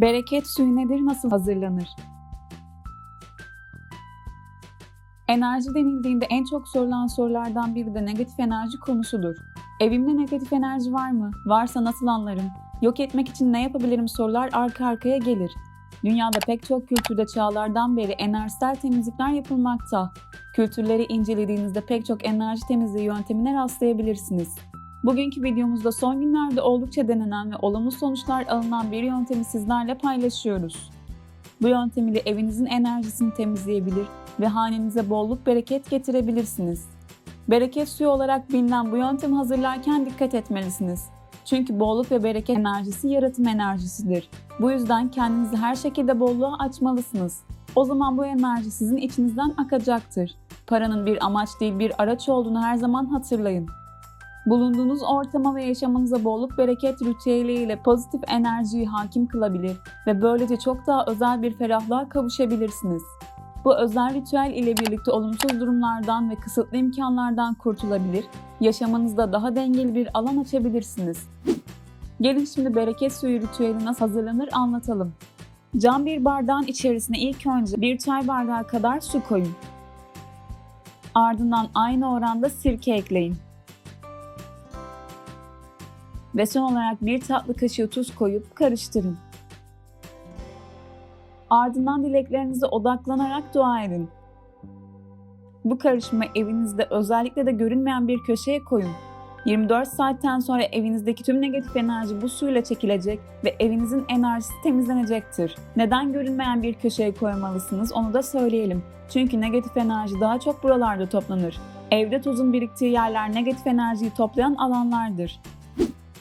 Bereket suyu nedir, nasıl hazırlanır? Enerji denildiğinde en çok sorulan sorulardan biri de negatif enerji konusudur. Evimde negatif enerji var mı? Varsa nasıl anlarım? Yok etmek için ne yapabilirim sorular arka arkaya gelir. Dünyada pek çok kültürde çağlardan beri enerjisel temizlikler yapılmakta. Kültürleri incelediğinizde pek çok enerji temizliği yöntemine rastlayabilirsiniz. Bugünkü videomuzda son günlerde oldukça denenen ve olumlu sonuçlar alınan bir yöntemi sizlerle paylaşıyoruz. Bu yöntem ile evinizin enerjisini temizleyebilir ve hanenize bolluk bereket getirebilirsiniz. Bereket suyu olarak bilinen bu yöntemi hazırlarken dikkat etmelisiniz. Çünkü bolluk ve bereket enerjisi yaratım enerjisidir. Bu yüzden kendinizi her şekilde bolluğa açmalısınız. O zaman bu enerji sizin içinizden akacaktır. Paranın bir amaç değil bir araç olduğunu her zaman hatırlayın. Bulunduğunuz ortama ve yaşamınıza bolluk bereket ritüeliyle pozitif enerjiyi hakim kılabilir ve böylece çok daha özel bir ferahlığa kavuşabilirsiniz. Bu özel ritüel ile birlikte olumsuz durumlardan ve kısıtlı imkanlardan kurtulabilir, yaşamınızda daha dengeli bir alan açabilirsiniz. Gelin şimdi bereket suyu ritüeli nasıl hazırlanır anlatalım. Cam bir bardağın içerisine ilk önce bir çay bardağı kadar su koyun. Ardından aynı oranda sirke ekleyin. Ve son olarak bir tatlı kaşığı tuz koyup karıştırın. Ardından dileklerinize odaklanarak dua edin. Bu karışımı evinizde özellikle de görünmeyen bir köşeye koyun. 24 saatten sonra evinizdeki tüm negatif enerji bu suyla çekilecek ve evinizin enerjisi temizlenecektir. Neden görünmeyen bir köşeye koymalısınız onu da söyleyelim. Çünkü negatif enerji daha çok buralarda toplanır. Evde tozun biriktiği yerler negatif enerjiyi toplayan alanlardır.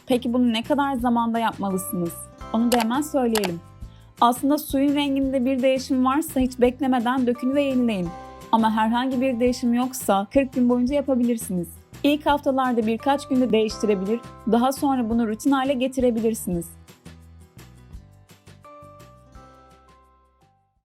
Peki bunu ne kadar zamanda yapmalısınız? Onu da hemen söyleyelim. Aslında suyun renginde bir değişim varsa hiç beklemeden dökün ve yenileyin. Ama herhangi bir değişim yoksa 40 gün boyunca yapabilirsiniz. İlk haftalarda birkaç günde değiştirebilir, daha sonra bunu rutin hale getirebilirsiniz.